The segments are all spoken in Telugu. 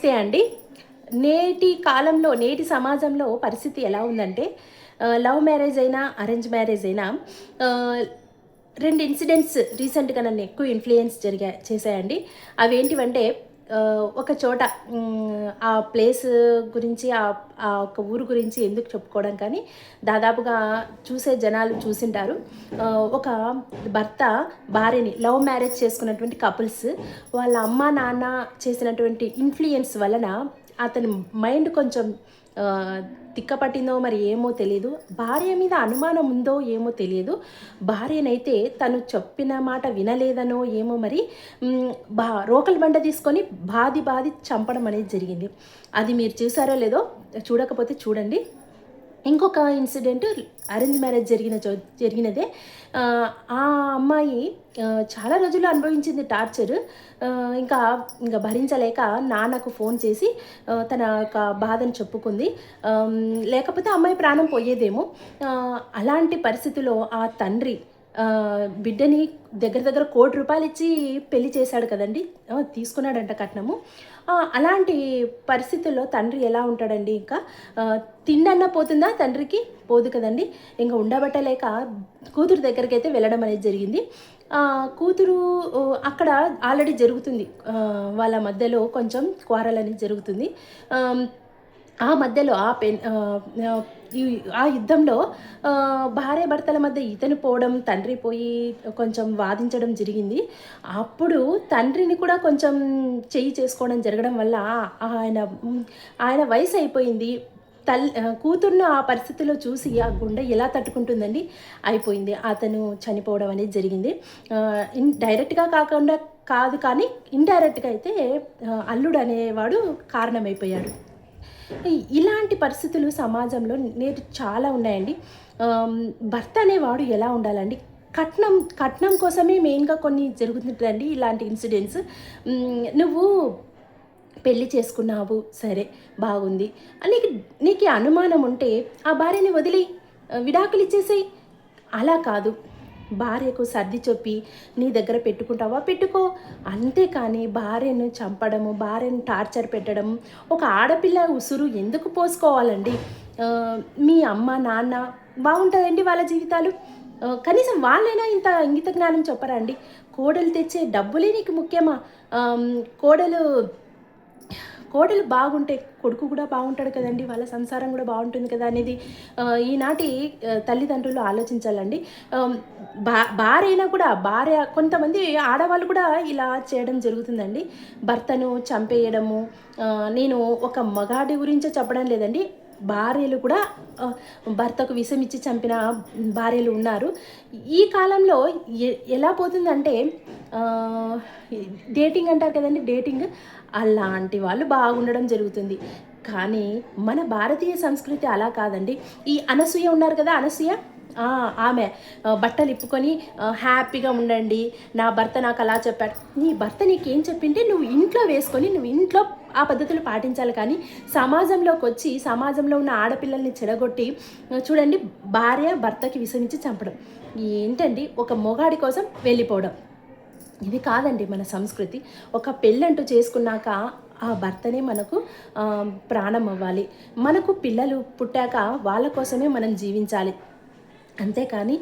నమస్తే అండి. నేటి కాలంలో నేటి సమాజంలో పరిస్థితి ఎలా ఉందంటే లవ్ మ్యారేజ్ అయినా అరేంజ్ మ్యారేజ్ అయినా రెండు ఇన్సిడెంట్స్ రీసెంట్గా నన్ను ఎక్కువ ఇన్ఫ్లుయెన్స్ జరిగా చేశాయండి. అవి ఏంటివంటే ఒక చోట ఆ ప్లేస్ గురించి ఆ ఆ ఒక ఊరు గురించి ఎందుకు చెప్పుకోవడం కానీ దాదాపుగా చూసే జనాలు చూసింటారు. ఒక భర్త భార్యని లవ్ మ్యారేజ్ చేసుకున్నటువంటి కపుల్స్ వాళ్ళ అమ్మ నాన్న చేసినటువంటి ఇన్ఫ్లుయెన్స్ వలన అతని మైండ్ కొంచెం తిక్కపట్టిందో మరి ఏమో తెలియదు భార్య మీద అనుమానం ఉందో ఏమో తెలియదు భార్యనైతే తను చెప్పిన మాట వినలేదనో ఏమో మరి బా రోకలి బండ తీసుకొని బాది బాది చంపడం అనేది జరిగింది. అది మీరు చూసారో లేదో చూడకపోతే చూడండి. ఇంకొక ఇన్సిడెంట్ అరేంజ్ మ్యారేజ్ జరిగిన జరిగినదే. ఆ, అమ్మాయి చాలా రోజులు అనుభవించింది టార్చర్. ఇంకా ఇంకా భరించలేక నాన్నకు ఫోన్ చేసి తన యొక్క బాధను చెప్పుకుంది. లేకపోతే అమ్మాయి ప్రాణం పోయేదేమో. అలాంటి పరిస్థితిలో ఆ తండ్రి బిడ్డని దగ్గర దగ్గర కోటి రూపాయలు ఇచ్చి పెళ్ళి చేశాడు కదండి. తీసుకున్నాడంట కట్నము. అలాంటి పరిస్థితుల్లో తండ్రి ఎలా ఉంటాడండి ఇంకా? తిండన్న పోతుందా తండ్రికి? పోదు కదండి. ఇంకా ఉండబట్టలేక కూతురు దగ్గరికి అయితే వెళ్ళడం అనేది జరిగింది. కూతురు అక్కడ ఆల్రెడీ జరుగుతుంది. వాళ్ళ మధ్యలో కొంచెం క్వారల్ అనేది జరుగుతుంది. ఆ మధ్యలో ఆ పెన్ ఆ, యుద్ధంలో భార్య భర్తల మధ్య ఇతను పోవడం తండ్రి పోయి కొంచెం వాదించడం జరిగింది. అప్పుడు తండ్రిని కూడా కొంచెం చెయ్యి చేసుకోవడం జరగడం వల్ల ఆయన ఆయన వయసు అయిపోయింది. తల్ కూతుర్ను ఆ పరిస్థితిలో చూసి ఆ గుండె ఎలా తట్టుకుంటుందండి? అయిపోయింది. అతను చనిపోవడం అనేది జరిగింది. ఇన్ డైరెక్ట్గా కాకుండా కాదు కానీ ఇండైరెక్ట్గా అయితే అల్లుడు అనేవాడు కారణమైపోయాడు. ఇలాంటి పరిస్థితులు సమాజంలో నేటి చాలా ఉన్నాయండి. భర్త అనేవాడు ఎలా ఉండాలండి? కట్నం కట్నం కోసమే మెయిన్గా కొన్ని జరుగుతుంటుందండి ఇలాంటి ఇన్సిడెంట్స్. నువ్వు పెళ్ళి చేసుకున్నావు సరే బాగుంది. నీకు నీకు అనుమానం ఉంటే ఆ భార్యని వదిలి విడాకులు ఇచ్చేసేయి. అలా కాదు. భార్యకు సర్ది చెప్పి నీ దగ్గర పెట్టుకుంటావా? పెట్టుకో. అంతేకాని భార్యను చంపడము భార్యను టార్చర్ పెట్టడం ఒక ఆడపిల్ల ఉసురు ఎందుకు పోసుకోవాలండి? మీ అమ్మ నాన్న బాగుంటుందండి వాళ్ళ జీవితాలు? కనీసం వాళ్ళైనా ఇంత ఇంగిత జ్ఞానం చెప్పరా అండి? కోడలు తెచ్చే డబ్బులే నీకు ముఖ్యమా? కోడలు కోడలు బాగుంటే కొడుకు కూడా బాగుంటాడు కదండి వాళ్ళ సంసారం కూడా బాగుంటుంది కదా అనేది ఈనాటి తల్లిదండ్రులు ఆలోచించాలండి. బా భార్య అయినా కూడా భార్య కొంతమంది ఆడవాళ్ళు కూడా ఇలా చేయడం జరుగుతుందండి. భర్తను చంపేయడము నేను ఒక మగాడి గురించే చెప్పడం లేదండి. భార్యలు కూడా భర్తకు విషం ఇచ్చి చంపిన భార్యలు ఉన్నారు. ఈ కాలంలో ఎలా పోతుందంటే డేటింగ్ అంటారు కదండి డేటింగ్. అలాంటి వాళ్ళు బాగుండడం జరుగుతుంది. కానీ మన భారతీయ సంస్కృతి అలా కాదండి. ఈ అనసూయ ఉన్నారు కదా అనసూయ? ఆమె బట్టలు ఇప్పుకొని హ్యాపీగా ఉండండి. నా భర్త నాకు అలా చెప్పాడు. నీ భర్త నీకేం చెప్పింటే నువ్వు ఇంట్లో వేసుకొని నువ్వు ఇంట్లో ఆ పద్ధతులు పాటించాలి. కానీ సమాజంలోకి వచ్చి సమాజంలో ఉన్న ఆడపిల్లల్ని చెడగొట్టి చూడండి భార్య భర్తకి విషమించి చంపడం. ఏంటండి? ఒక మొగాడి కోసం వెళ్ళిపోవడం. ఇది కాదండి మన సంస్కృతి. ఒక పెళ్ళంటూ చేసుకున్నాక ఆ భర్తనే మనకు ప్రాణం అవ్వాలి. మనకు పిల్లలు పుట్టాక వాళ్ళ కోసమే మనం జీవించాలి. అంతేకాని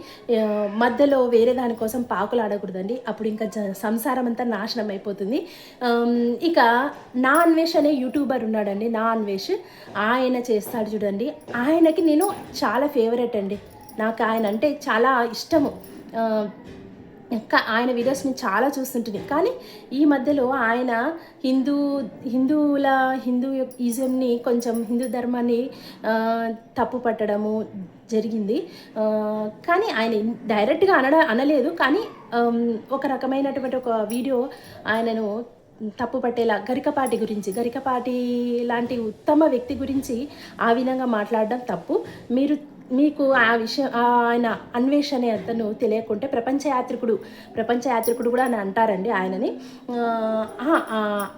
మధ్యలో వేరే దానికోసం పాకులు ఆడకూడదండి అప్పుడు ఇంకా జ- సంసారం అంతా నాశనం అయిపోతుంది ఇక నా అన్వేష్ అనే యూట్యూబర్ ఉన్నాడండి నా అన్వేష్. ఆయన చేస్తాడు చూడండి. ఆయనకి నేను చాలా ఫేవరెట్ అండి. నాకు ఆయన అంటే చాలా ఇష్టము. ఆయన వీడియోస్ నేను చాలా చూస్తుంటుంది కానీ ఈ మధ్యలో ఆయన హిందూ హిందువుల హిందూ ఈజంని కొంచెం హిందూ ధర్మాన్ని తప్పు పట్టడము జరిగింది. కానీ ఆయన డైరెక్ట్గా అనడ అనలేదు. కానీ ఒక రకమైనటువంటి ఒక వీడియో ఆయనను తప్పు పట్టేలా గరికపాటి గురించి గరికపాటి లాంటి ఉత్తమ వ్యక్తి గురించి ఆ విధంగా మాట్లాడడం తప్పు. మీరు మీకు ఆ విషయం ఆ ఆయన అన్వేషణ అతను తెలియకుంటే ప్రపంచ యాత్రికుడు ప్రపంచ యాత్రికుడు కూడా అని అంటారండి ఆయనని. ఆ,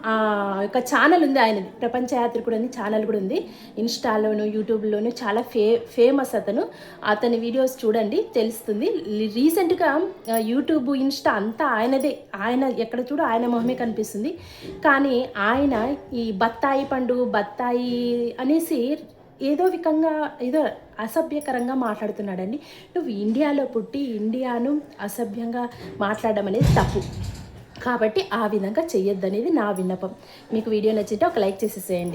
ఆ, యొక్క ఛానల్ ఉంది ఆయనది. ప్రపంచ యాత్రికుడు అని ఛానల్ కూడా ఉంది. ఇన్స్టాలోను యూట్యూబ్లోను చాలా ఫే ఫేమస్ అతను. అతని వీడియోస్ చూడండి తెలుస్తుంది. రీసెంట్గా యూట్యూబ్ ఇన్స్టా అంతా ఆయనదే. ఆయన ఎక్కడ చూడు ఆయన మొహమే కనిపిస్తుంది. కానీ ఆయన ఈ బత్తాయి పండు బత్తాయి అనేసి ఏదో వికంగా ఏదో అసభ్యకరంగా మాట్లాడుతున్నాడండి. నువ్వు ఇండియాలో పుట్టి ఇండియాను అసభ్యంగా మాట్లాడడం అనేది తప్పు. కాబట్టి ఆ విధంగా చేయొద్దనేది నా విన్నపం. మీకు వీడియో నచ్చితే ఒక లైక్ చేసేసేయండి.